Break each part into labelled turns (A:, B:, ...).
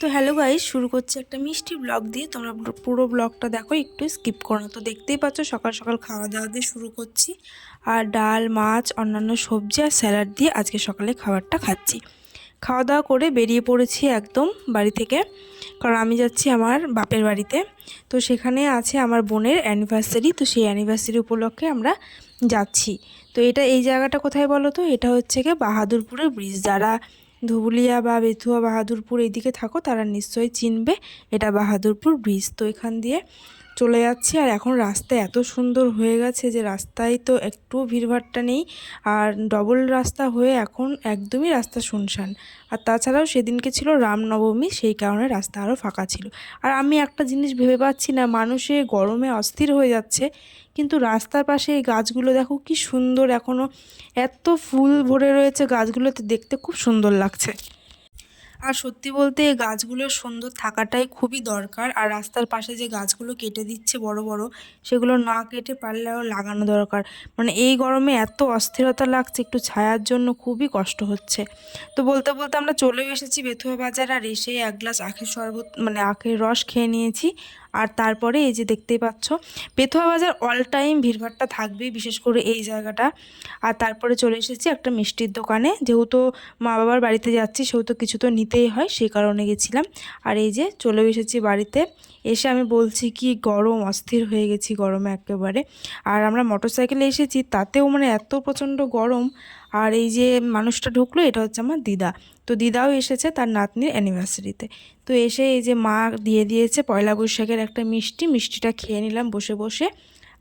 A: তো hello guys, শুরু করছি একটা মিষ্টি ব্লগ দিয়ে। তোমরা পুরো- পুরো ব্লগটা দেখো, একটু স্কিপ করো না। তো দেখতেই পাচ্ছ, সকাল সকাল খাওয়া দাওয়া দিয়ে শুরু করছি। আর ডাল, মাছ, অন্যান্য সবজি আর স্যালাড দিয়ে আজকে সকালে খাবারটা খাচ্ছি। খাওয়া দাওয়া করে বেরিয়ে পড়েছি একদম বাড়ি থেকে, কারণ আমি যাচ্ছি আমার বাপের বাড়িতে। তো সেখানে আছে আমার বোনের অ্যানিভার্সারি তো সেই অ্যানিভার্সারি উপলক্ষে আমরা যাচ্ছি। তো এটা এই জায়গাটা কোথায় বলো তো? এটা হচ্ছে গিয়ে বাহাদুরপুরের ব্রিজ যারা ধুবুলিয়া বা বেথুয়া বাহাদুরপুর এইদিকে থাকো, তারা নিশ্চয়ই চিনবে এটা বাহাদুরপুর ব্রিজ। তো এখান দিয়ে চলে যাচ্ছি আর এখন রাস্তা এত সুন্দর হয়ে গেছে যে রাস্তায় তো একটুও ভিড়ভাট্টা নেই আর ডবল রাস্তা হয়ে এখন একদমই রাস্তা শুনশান। আর তাছাড়াও সেদিনকে ছিল রামনবমী, সেই কারণে রাস্তা আরও ফাঁকা ছিল। আর আমি একটা জিনিস ভেবে পাচ্ছি না, মানুষে গরমে অস্থির হয়ে যাচ্ছে, কিন্তু রাস্তার পাশে এই গাছগুলো দেখো কি সুন্দর এখনও এত ফুল ভরে রয়েছে গাছগুলোতে, দেখতে খুব সুন্দর লাগছে। আর সত্যি বলতে গাছগুলোর গাছগুলো সুন্দর থাকাটাই খুবই দরকার। আর রাস্তার পাশে যে গাছগুলো কেটে দিচ্ছে বড় বড়, সেগুলো না কেটে পারলেও লাগানো দরকার। মানে এই গরমে এত অস্থিরতা লাগছে, একটু ছায়ার জন্য খুবই কষ্ট হচ্ছে। তো বলতে বলতে আমরা চলেও এসেছি বেথুয়া বাজার আর এসে এক গ্লাস আখের শরবত মানে আখের রস খেয়ে নিয়েছি। আর তারপরে এই যে দেখতেই পাচ্ছ বেথুয়া বাজার অল টাইম ভিড়ভাট্টা থাকবেই, বিশেষ করে এই জায়গাটা। আর তারপরে চলে এসেছি একটা মিষ্টির দোকানে। যেহেতু মা বাবার বাড়িতে যাচ্ছি, সেহেতু কিছু তো নিতেই হয়, সেই কারণে গেছিলাম। আর এই যে চলে এসেছি বাড়িতে। এসে আমি বলছি, কি গরম, অস্থির হয়ে গেছি গরমে একেবারে। আর আমরা মোটর সাইকেলে এসেছি, তাতেও মানে এত প্রচণ্ড গরম আর এই যে মানুষটা ঢুকলো, এটা হচ্ছে আমার দিদা। তো দিদাও এসেছে তার নাতনির অ্যানিভার্সারিতে তো এসে এই যে মা দিয়ে দিয়েছে পয়লা বৈশাখের একটা মিষ্টি, মিষ্টিটা খেয়ে নিলাম বসে বসে।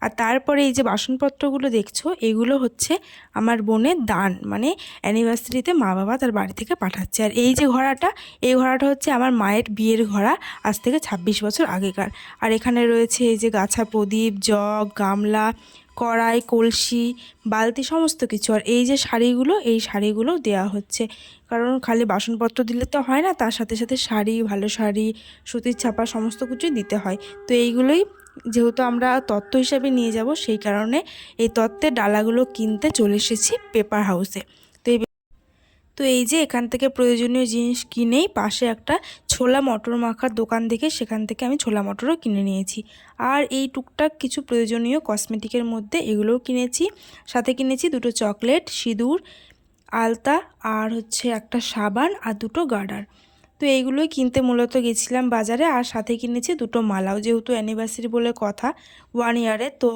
A: আর তারপরে এই যে বাসনপত্রগুলো দেখছ, এগুলো হচ্ছে আমার বোনের দান। মানে অ্যানিভার্সারিতে মা বাবা তার বাড়ি থেকে পাঠাচ্ছে। আর এই যে ঘোড়াটা, এই ঘোড়াটা হচ্ছে আমার মায়ের বিয়ের ঘোড়া, আজ থেকে ছাব্বিশ বছর আগেকার। আর এখানে রয়েছে এই যে গাছা প্রদীপ, জগ, গামলা কড়াই, কলসি, বালতি সমস্ত কিছু। আর এই যে শাড়িগুলো, এই শাড়িগুলো দেওয়া হচ্ছে। কারণ খালি বাসনপত্র দিলে তো হয় না, তার সাথে সাথে শাড়ি, ভালো শাড়ি, সুতির ছাপা সমস্ত কিছুই দিতে হয়। তো এইগুলোই যেহেতু আমরা তত্ত্ব হিসাবে নিয়ে যাব, সেই কারণে এই তত্ত্বের ডালাগুলো কিনতে চলে এসেছি পেপার হাউসে। তো এই যে এখান থেকে প্রয়োজনীয় জিনিস কিনেই পাশে একটা ছোলা মটর মাখার দোকান দেখে সেখান থেকে আমি ছোলা মটরও কিনে নিয়েছি। আর এই টুকটাক কিছু প্রয়োজনীয় কসমেটিকের মধ্যে এগুলোও কিনেছি। সাথে কিনেছি দুটো চকলেট, সিঁদুর, আলতা আর হচ্ছে একটা সাবান আর দুটো গার্ডার। তো এইগুলোই কিনতে মূলত গেছিলাম বাজারে। আর সাথে কিনেছি দুটো মালাও যেহেতু অ্যানিভার্সারি বলে কথা ওয়ান ইয়ারে তো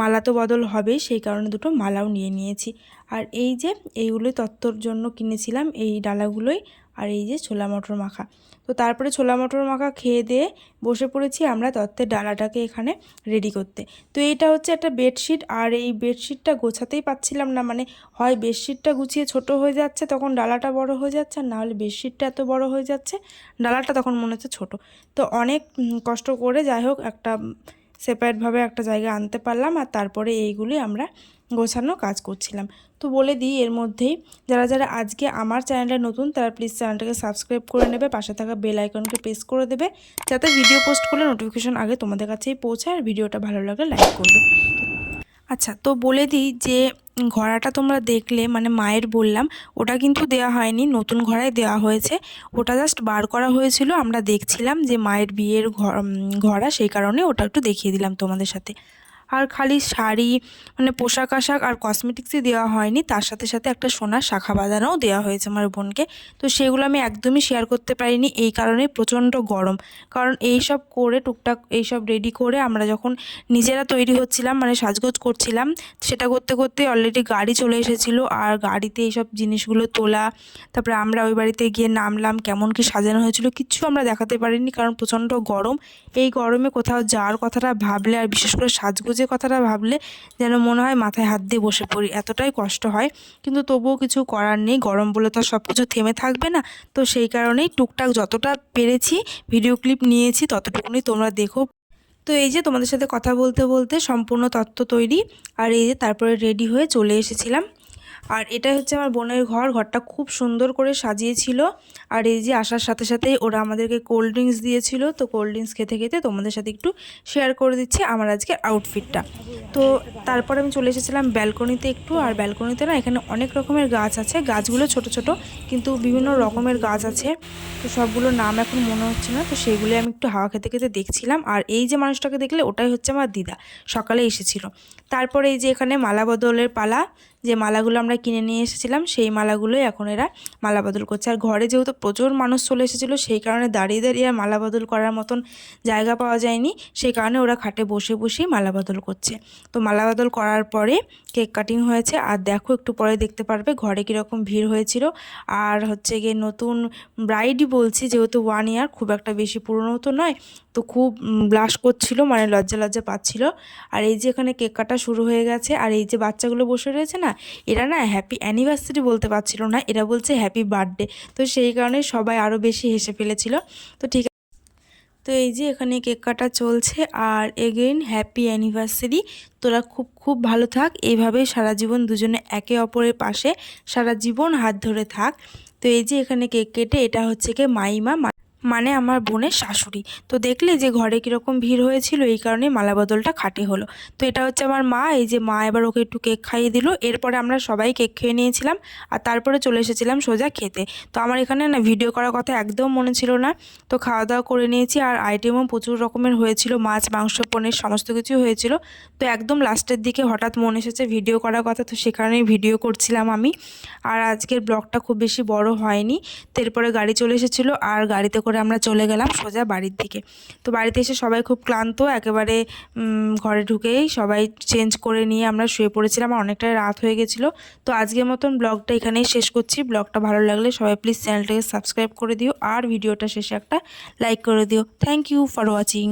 A: মালা তো বদল হবেই, সেই কারণে দুটো মালাও নিয়ে নিয়েছি। আর এই যে, এইগুলোই তত্ত্বর জন্য কিনেছিলাম, এই ডালাগুলোই আর এই যে ছোলা মটর মাখা। তো তারপরে ছোলা মটর মাখা খেয়ে দিয়ে বসে পড়েছি আমরা তত্ত্বের ডালাটাকে এখানে রেডি করতে। তো এটা হচ্ছে একটা বেডশিট আর এই বেডশিটটা গোছাতেই পাচ্ছিলাম না মানে হয় বেডশিটটা গুছিয়ে ছোট হয়ে যাচ্ছে তখন ডালাটা বড় হয়ে যাচ্ছে আর নাহলে বেডশিটটা এত বড় হয়ে যাচ্ছে, ডালাটা তখন মনে হচ্ছে ছোট। তো অনেক কষ্ট করে যাই হোক একটা সেপারেটভাবে একটা জায়গা আনতে পারলাম আর তারপরে এইগুলি আমরা গোছানো কাজ করছিলাম। তো বলে দিই, এর মধ্যেই যারা যারা আজকে আমার চ্যানেলে নতুন, তারা প্লিজ চ্যানেলটাকে সাবস্ক্রাইব করে নেবে, পাশে থাকা বেল আইকনকে প্রেস করে দেবে, যাতে ভিডিও পোস্ট করলে নোটিফিকেশান আগে তোমাদের কাছেই পৌঁছায় আর ভিডিওটা ভালো লাগলে লাইক করবে। আচ্ছা তো বলে দিই যে ঘোড়াটা তোমরা দেখলে মানে মায়ের বললাম, ওটা কিন্তু দেয়া হয়নি, নতুন ঘোড়ায় দেওয়া হয়েছে। ওটা জাস্ট বার করা হয়েছিল, আমরা দেখছিলাম যে মায়ের বিয়ের ঘোড়া, সেই কারণে ওটা একটু দেখিয়ে দিলাম তোমাদের সাথে। আর খালি শাড়ি মানে পোশাক আশাক আর কসমেটিক্সই দেওয়া হয়নি। তার সাথে সাথে একটা সোনার শাখা বাঁধানোও দেওয়া হয়েছে আমার বোনকে। তো সেগুলো আমি একদমই শেয়ার করতে পারিনি। এই কারণে প্রচণ্ড গরম। কারণ এই সব করে, টুকটাক এই সব রেডি করে আমরা যখন নিজেরা তৈরি হচ্ছিলাম মানে সাজগোজ করছিলাম, সেটা করতে করতে অলরেডি গাড়ি চলে এসেছিল। আর গাড়িতে এইসব জিনিসগুলো তোলা, তারপরে আমরা ওই বাড়িতে গিয়ে নামলাম, কেমন কি সাজানো হয়েছিল, কিচ্ছু আমরা দেখাতে পারিনি কারণ প্রচণ্ড গরম। এই গরমে কোথাও যাওয়ার কথাটা ভাবলে আর বিশেষ করে সাজগোজের কথাটা ভাবলে যেন মনে হয় মাথায় হাত দিয়ে বসে পড়ি। এতটাই কষ্ট হয়। কিন্তু তবুও কিছু করার নেই। গরম বলে তো সব কিছু থেমে থাকবে না। তো সেই কারণেই টুকটাক যতটা পেরেছি ভিডিও ক্লিপ নিয়েছি, ততটুকুনি তোমরা দেখো। তো এই যে তোমাদের সাথে কথা বলতে বলতে সম্পূর্ণ তত্ত্ব তৈরি। আর এই যে তারপরে রেডি হয়ে চলে এসেছিলাম। আর এটা হচ্ছে আমার বোনের ঘর। ঘরটা খুব সুন্দর করে সাজিয়েছিল। আর এই যে আসার সাথে সাথেই ওরা আমাদেরকে কোল্ড ড্রিঙ্কস দিয়েছিল। তো কোল্ড ড্রিঙ্কস খেতে খেতে তোমাদের সাথে একটু শেয়ার করে দিচ্ছি আমার আজকের আউটফিটটা তো তারপর আমি চলে এসেছিলাম ব্যালকনিতে একটু। আর ব্যালকনিতে না এখানে অনেক রকমের গাছ আছে। গাছগুলো ছোট ছোট, কিন্তু বিভিন্ন রকমের গাছ আছে। তো সবগুলোর নাম এখন মনে হচ্ছে না। তো সেগুলি আমি একটু হাওয়া খেতে খেতে দেখছিলাম। আর এই যে মানুষটাকে দেখলে ওটাই হচ্ছে আমার দিদা। সকালে এসেছিল। তারপরে এই যে এখানে মালা বদলের পালা। যে মালাগুলো আমরা কিনে নিয়ে এসেছিলাম, সেই মালাগুলোই এখন এরা মালা বদল করছে। আর ঘরে যেহেতু প্রচুর মানুষ চলে এসেছিল, সেই কারণে দাঁড়িয়ে দাঁড়িয়ে আর মালা বদল করার মতন জায়গা পাওয়া যায়নি। সেই কারণে ওরা খাটে বসে বসেই মালা বদল করছে। তো মালা বদল করার পরে কেক কাটিং হয়েছে। আর দেখো একটু পরে দেখতে পারবে ঘরে কীরকম ভিড় হয়েছিল। আর হচ্ছে গিয়ে নতুন ব্রাইডই বলছি, যেহেতু ওয়ান ইয়ার খুব একটা বেশি পুরনো তো নয়, তো খুব ব্লাশ করছিল মানে লজ্জা লজ্জা পাচ্ছিল। আর এই যে এখানে কেক কাটা শুরু হয়ে গেছে, আর এই যে বাচ্চাগুলো বসে রয়েছে না এরা না হ্যাপি অ্যানিভার্সারি বলতে পারছিল না, এরা বলছে হ্যাপি বার্থডে তো সেই কারণে সবাই আরও বেশি হেসে ফেলেছিল। তো ঠিক তো এই যে এখানে কেক কাটা চলছে আর এগেইন হ্যাপি অ্যানিভার্সারি তোরা খুব খুব ভালো থাক। এইভাবেই সারা জীবন দুজনে একে অপরের পাশে সারা জীবন হাত ধরে থাক। তো এই যে এখানে কেক কেটে, এটা হচ্ছে কি মাইমা। মানে আমার বোনের শাশুড়ি। তো দেখলে যে ঘরে কীরকম ভিড় হয়েছিল, এই কারণে মালা বদলটা খাটে হলো। তো এটা হচ্ছে আমার মা, এই যে মা এবার ওকে একটু কেক খাইয়ে দিল। এরপরে আমরা সবাই কেক খেয়ে নিয়েছিলাম আর তারপরে চলে এসেছিলাম সোজা খেতে। তো আমার এখানে না ভিডিও করার কথা একদম মনে ছিল না। তো খাওয়া দাওয়া করে নিয়েছি আর আইটেমও প্রচুর রকমের হয়েছিল। মাছ, মাংস, পনির, সমস্ত কিছু হয়েছিল। তো একদম লাস্টের দিকে হঠাৎ মনে এসেছে ভিডিও করার কথা, তো সেখানেই ভিডিও করছিলাম আমি। আর আজকের ব্লগটা খুব বেশি বড় হয়নি। তো এরপরে গাড়ি চলে এসেছিল আর গাড়িতে করে আমরা চলে গেলাম সোজা বাড়ির দিকে। তো বাড়িতে এসে সবাই খুব ক্লান্ত, একেবারে ঘরে ঢুকেই সবাই চেঞ্জ করে নিয়ে আমরা শুয়ে পড়েছিলাম। আর অনেকটাই রাত হয়ে গেছিল। তো আজকের মতন ব্লগটা এখানেই শেষ করছি। ব্লগটা ভালো লাগলে সবাই প্লিজ চ্যানেলটাকে সাবস্ক্রাইব করে দিও। আর ভিডিওটা শেষে একটা লাইক করে দিও। Thank you for watching